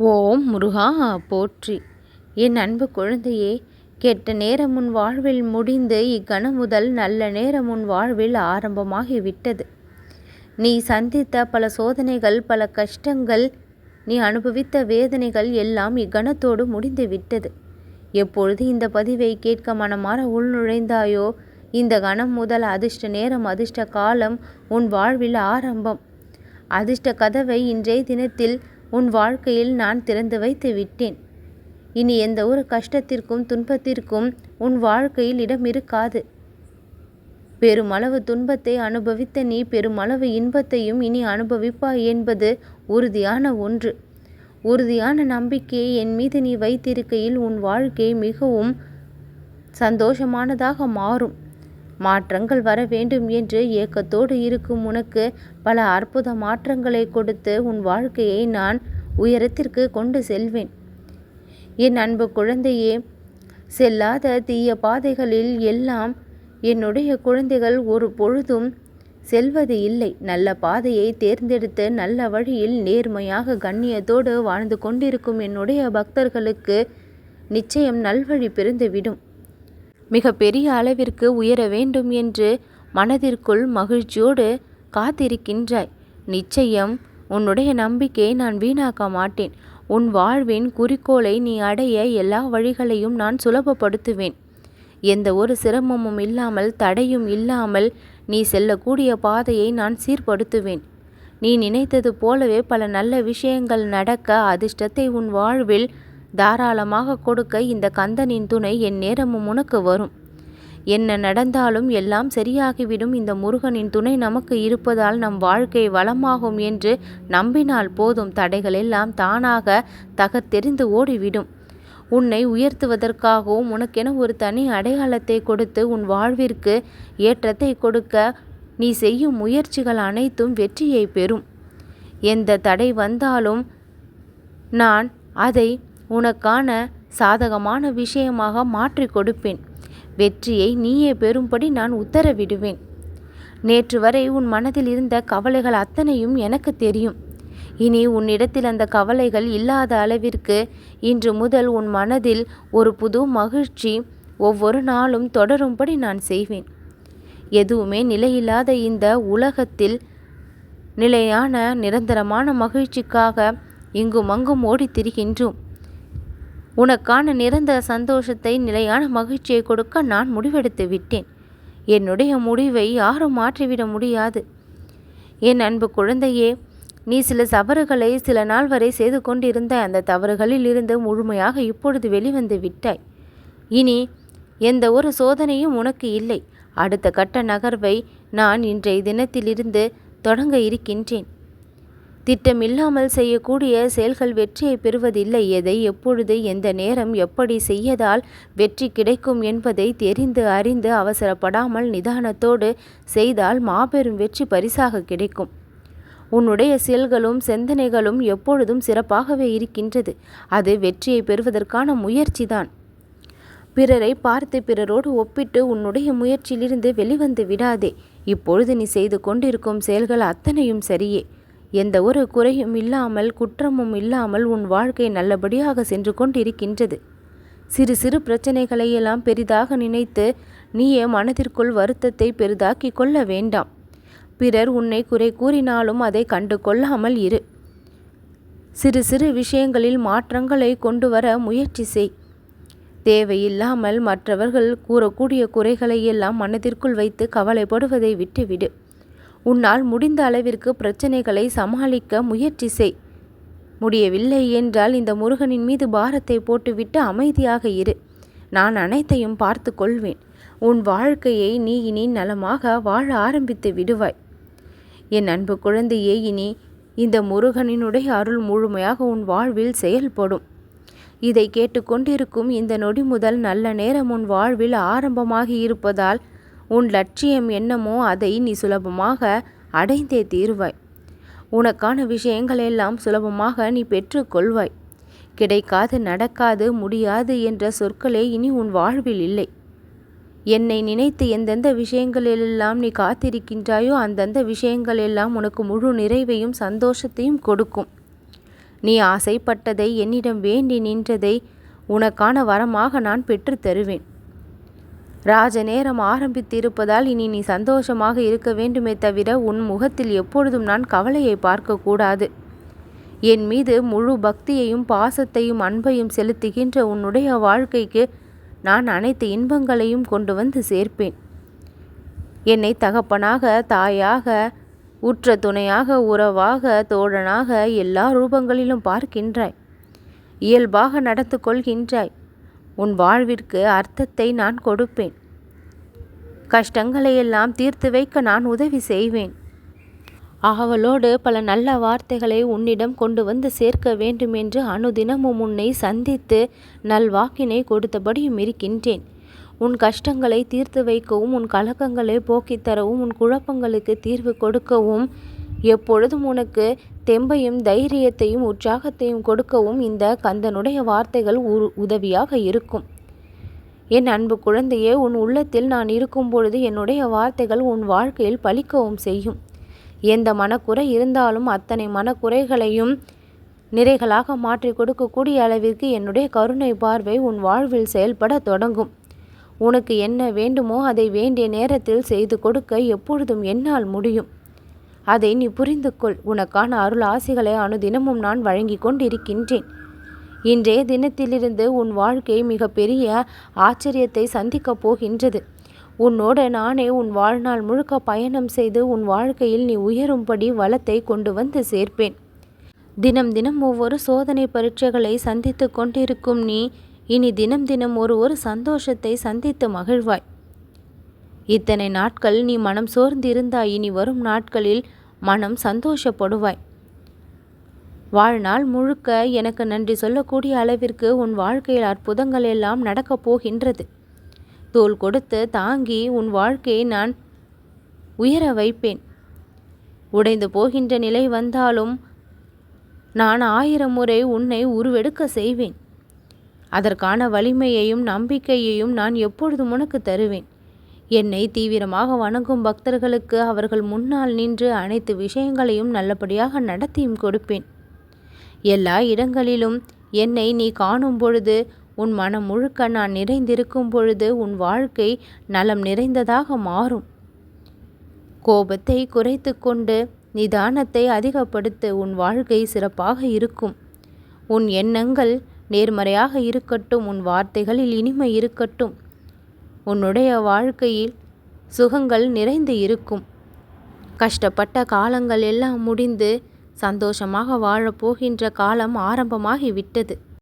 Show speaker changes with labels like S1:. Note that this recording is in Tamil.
S1: ஓம் முருகா போற்றி. என் அன்பு குழந்தையே கெட்ட நேரம் உன் வாழ்வில் முடிந்து இக்கணம் முதல் நல்ல நேரம் உன் வாழ்வில் ஆரம்பமாகி விட்டது. நீ சந்தித்த பல சோதனைகள் பல கஷ்டங்கள் நீ அனுபவித்த வேதனைகள் எல்லாம் இக்கணத்தோடு முடிந்து விட்டது. எப்பொழுது இந்த பதிவை கேட்க மனமாற உள்நுழைந்தாயோ இந்த கணம் முதல் அதிர்ஷ்ட நேரம் அதிர்ஷ்ட காலம் உன் வாழ்வில் ஆரம்பம். அதிர்ஷ்ட கதவை இன்றைய தினத்தில் உன் வாழ்க்கையில் நான் திறந்து வைத்து விட்டேன். இனி எந்த ஒரு கஷ்டத்திற்கும் துன்பத்திற்கும் உன் வாழ்க்கையில் இடம் இருக்காது. பெருமளவு துன்பத்தை அனுபவித்த நீ பெருமளவு இன்பத்தையும் இனி அனுபவிப்பாய் என்பது உறுதியான ஒன்று. உறுதியான நம்பிக்கையை என் மீது நீ வைத்திருக்கையில் உன் வாழ்க்கை மிகவும் சந்தோஷமானதாக மாறும். மாற்றங்கள் வர வேண்டும் என்று ஏக்கத்தோடு இருக்கும் உனக்கு பல அற்புத மாற்றங்களை கொடுத்து உன் வாழ்க்கையை நான் உயரத்திற்கு கொண்டு செல்வேன். என் அன்பு குழந்தையே செல்லாத தீய பாதைகளில் எல்லாம் என்னுடைய குழந்தைகள் ஒரு பொழுதும் செல்வது இல்லை. நல்ல பாதையை தேர்ந்தெடுத்து நல்ல வழியில் நேர்மையாக கண்ணியத்தோடு வாழ்ந்து கொண்டிருக்கும் என்னுடைய பக்தர்களுக்கு நிச்சயம் நல்வழி பிறந்துவிடும். மிக பெரிய அளவிற்கு உயர வேண்டும் என்று மனதிற்குள் மகிழ்ச்சியோடு காத்திருக்கின்றாய். நிச்சயம் உன்னுடைய நம்பிக்கையை நான் வீணாக்க மாட்டேன். உன் வாழ்வின் குறிக்கோளை நீ அடைய எல்லா வழிகளையும் நான் சுலபப்படுத்துவேன். எந்த ஒரு சிரமமும் இல்லாமல் தடையும் இல்லாமல் நீ செல்லக்கூடிய பாதையை நான் சீர்படுத்துவேன். நீ நினைத்தது போலவே பல நல்ல விஷயங்கள் நடக்க அதிர்ஷ்டத்தை உன் வாழ்வில் தாராளமாக கொடுக்க இந்த கந்தனின் துணை என் நேரமும் உனக்கு வரும். என்ன நடந்தாலும் எல்லாம் சரியாகிவிடும். இந்த முருகனின் துணை நமக்கு இருப்பதால் நம் வாழ்க்கை வளமாகும் என்று நம்பினால் போதும். தடைகள் எல்லாம் தானாக தகர்த்தெறிந்து ஓடிவிடும். உன்னை உயர்த்துவதற்காகவும் உனக்கென ஒரு தனி அடையாளத்தை கொடுத்து உன் வாழ்விற்கு ஏற்றத்தை கொடுக்க நீ செய்யும் முயற்சிகள் அனைத்தும் வெற்றியை பெறும். எந்த தடை வந்தாலும் நான் அதை உனக்கான சாதகமான விஷயமாக மாற்றிக் கொடுப்பேன். வெற்றியை நீயே பெறும்படி நான் உத்தரவிடுவேன். நேற்று வரை உன் மனதில் இருந்த கவலைகள் அத்தனையும் எனக்கு தெரியும். இனி உன்னிடத்தில் அந்த கவலைகள் இல்லாத அளவிற்கு இன்று முதல் உன் மனதில் ஒரு புது மகிழ்ச்சி ஒவ்வொரு நாளும் தொடரும்படி நான் செய்வேன். எதுவுமே நிலையில்லாத இந்த உலகத்தில் நிலையான நிரந்தரமான மகிழ்ச்சிக்காக இங்கும் அங்கும் ஓடித் திரிகின்றோம். உனக்கான நிரந்தர சந்தோஷத்தை நிலையான மகிழ்ச்சியை கொடுக்க நான் முடிவெடுத்து விட்டேன். என்னுடைய முடிவை யாரும் மாற்றிவிட முடியாது. என் அன்பு குழந்தையே நீ சில தவறுகளை சில நாள் வரை செய்து கொண்டிருந்த அந்த தவறுகளில் இருந்து முழுமையாக இப்பொழுது வெளிவந்து விட்டாய். இனி எந்த ஒரு சோதனையும் உனக்கு இல்லை. அடுத்த கட்ட நகர்வை நான் இன்றைய தினத்திலிருந்து தொடங்க இருக்கின்றேன். திட்டமில்லாமல் செய்யக்கூடிய செயல்கள் வெற்றியை பெறுவதில்லை. எதை எப்பொழுது எந்த நேரம் எப்படி செய்யதால் வெற்றி கிடைக்கும் என்பதை தெரிந்து அறிந்து அவசரப்படாமல் நிதானத்தோடு செய்தால் மாபெரும் வெற்றி பரிசாக கிடைக்கும். உன்னுடைய செயல்களும் சிந்தனைகளும் எப்பொழுதும் சிறப்பாகவே இருக்கின்றது. அது வெற்றியை பெறுவதற்கான முயற்சிதான். பிறரை பார்த்து பிறரோடு ஒப்பிட்டு உன்னுடைய முயற்சியிலிருந்து வெளிவந்து விடாதே. இப்பொழுது நீ செய்து கொண்டிருக்கும் செயல்கள் அத்தனையும் சரியே. எந்த ஒரு குறையும் இல்லாமல் குற்றமும் இல்லாமல் உன் வாழ்க்கை நல்லபடியாக சென்று கொண்டிருக்கின்றது. சிறு சிறு பிரச்சனைகளையெல்லாம் பெரிதாக நினைத்து நீயே மனதிற்குள் வருத்தத்தை பெரிதாக்கி கொள்ள வேண்டாம். பிறர் உன்னை குறை கூறினாலும் அதை கண்டு கொள்ளாமல் இரு. சிறு சிறு விஷயங்களில் மாற்றங்களை கொண்டு வர முயற்சி செய். தேவையில்லாமல் மற்றவர்கள் கூறக்கூடிய குறைகளை எல்லாம் மனதிற்குள் வைத்து கவலைப்படுவதை விட்டுவிடு. உன்னால் முடிந்த அளவிற்கு பிரச்சனைகளை சமாளிக்க முயற்சி செய். முடியவில்லை என்றால் இந்த முருகனின் மீது பாரத்தை போட்டுவிட்டு அமைதியாக இரு. நான் அனைத்தையும் பார்த்து கொள்வேன். உன் வாழ்க்கையை நீ இனி நலமாக வாழ ஆரம்பித்து விடுவாய். என் அன்பு குழந்தையே இனி இந்த முருகனினுடைய அருள் முழுமையாக உன் வாழ்வில் செயல்படும். இதை கேட்டுக்கொண்டிருக்கும் இந்த நொடி முதல் நல்ல நேரம் உன் வாழ்வில் ஆரம்பமாகி இருப்பதால் உன் லட்சியம் என்னமோ அதை நீ சுலபமாக அடைந்தே தீருவாய். உனக்கான விஷயங்கள் எல்லாம் சுலபமாக நீ பெற்றுக்கொள்வாய். கிடைக்காது நடக்காது முடியாது என்ற சொற்களே இனி உன் வாழ்வில் இல்லை. என்னை நினைத்து எந்தெந்த விஷயங்களெல்லாம் நீ காத்திருக்கின்றாயோ அந்தந்த விஷயங்கள் எல்லாம் உனக்கு முழு நிறைவையும் சந்தோஷத்தையும் கொடுக்கும். நீ ஆசைப்பட்டதை என்னிடம் வேண்டி நின்றதை உனக்கான வரமாக நான் பெற்றுத் தருவேன் ராஜ நேரம் ஆரம்பித்திருப்பதால் இனி நீ சந்தோஷமாக இருக்க வேண்டுமே தவிர உன் முகத்தில் எப்பொழுதும் நான் கவலையை பார்க்கக்கூடாது. என் மீது முழு பக்தியையும் பாசத்தையும் அன்பையும் செலுத்துகின்ற உன்னுடைய வாழ்க்கைக்கு நான் அனைத்து இன்பங்களையும் கொண்டு வந்து சேர்ப்பேன். என்னை தகப்பனாக தாயாக உற்ற துணையாக உறவாக தோழனாக எல்லா ரூபங்களிலும் பார்க்கின்றாய். இயல்பாக நடந்து கொள்கின்றாய். உன் வாழ்விற்கு அர்த்தத்தை நான் கொடுப்பேன். கஷ்டங்களையெல்லாம் தீர்த்து வைக்க நான் உதவி செய்வேன். அவளோடு பல நல்ல வார்த்தைகளை உன்னிடம் கொண்டு வந்து சேர்க்க வேண்டுமென்று அனுதினமும் உன்னை சந்தித்து நல்வாக்கினை கொடுத்தபடியும் இருக்கின்றேன். உன் கஷ்டங்களை தீர்த்து வைக்கவும் உன் கலக்கங்களை போக்கித் தரவும் உன் குழப்பங்களுக்கு தீர்வு கொடுக்கவும் எப்பொழுதும் உனக்கு தெம்பையும் தைரியத்தையும் உற்சாகத்தையும் கொடுக்கவும் இந்த கந்தனுடைய வார்த்தைகள் உதவியாக இருக்கும். என் அன்பு குழந்தையே உன் உள்ளத்தில் நான் இருக்கும் பொழுது என்னுடைய வார்த்தைகள் உன் வாழ்க்கையில் பலிக்கவும் செய்யும். எந்த மனக்குறை இருந்தாலும் அத்தனை மனக்குறைகளையும் நிறைகளாக மாற்றி கொடுக்கக்கூடிய அளவிற்கு என்னுடைய கருணை பார்வை உன் வாழ்வில் செயல்பட தொடங்கும். உனக்கு என்ன வேண்டுமோ அதை வேண்டிய நேரத்தில் செய்து கொடுக்க எப்பொழுதும் என்னால் முடியும். அதை நீ புரிந்து கொள் உனக்கான அருள் ஆசைகளை அனுதினமும் நான் வழங்கி கொண்டிருக்கின்றேன். இன்றைய தினத்திலிருந்து உன் வாழ்க்கை மிகப்பெரிய ஆச்சரியத்தை சந்திக்கப் போகின்றது. உன்னோடு நானே உன் வாழ்நாள் முழுக்க பயணம் செய்து உன் வாழ்க்கையில் நீ உயரும்படி வளத்தை கொண்டு வந்து சேர்ப்பேன். தினம் தினம் ஒவ்வொரு சோதனை பரீட்சைகளை சந்தித்து கொண்டிருக்கும் நீ இனி தினம் தினம் ஒரு ஒரு சந்தோஷத்தை சந்தித்து மகிழ்வாய். இத்தனை நாட்கள் நீ மனம் சோர்ந்திருந்தாய். இனி வரும் நாட்களில் மனம் சந்தோஷப்படுவாய். வாழ்நாள் முழுக்க எனக்கு நன்றி சொல்லக்கூடிய அளவிற்கு உன் வாழ்க்கையில் அற்புதங்கள் எல்லாம் நடக்கப் போகின்றது. தோல் கொடுத்து தாங்கி உன் வாழ்க்கையை நான் உயர வைப்பேன். உடைந்து போகின்ற நிலை வந்தாலும் நான் ஆயிரம் முறை உன்னை உருவெடுக்க செய்வேன். அதற்கான வலிமையையும் நம்பிக்கையையும் நான் எப்பொழுதும் உனக்கு தருவேன். என்னை தீவிரமாக வணங்கும் பக்தர்களுக்கு அவர்கள் முன்னால் நின்று அனைத்து விஷயங்களையும் நல்லபடியாக நடத்தியும் கொடுப்பேன். எல்லா இடங்களிலும் என்னை நீ காணும் பொழுது உன் மனம் முழுக்க நான் நிறைந்திருக்கும் பொழுது உன் வாழ்க்கை நலம் நிறைந்ததாக மாறும். கோபத்தை குறைத்து கொண்டு நிதானத்தை அதிகப்படுத்து உன் வாழ்க்கை சிறப்பாக இருக்கும். உன் எண்ணங்கள் நேர்மறையாக இருக்கட்டும் உன் வார்த்தைகளில் இனிமை இருக்கட்டும். உன்னுடைய வாழ்க்கையில் சுகங்கள் நிறைந்து இருக்கும். கஷ்டப்பட்ட காலங்கள் எல்லாம் முடிந்து சந்தோஷமாக வாழப்போகின்ற காலம் ஆரம்பமாகிவிட்டது.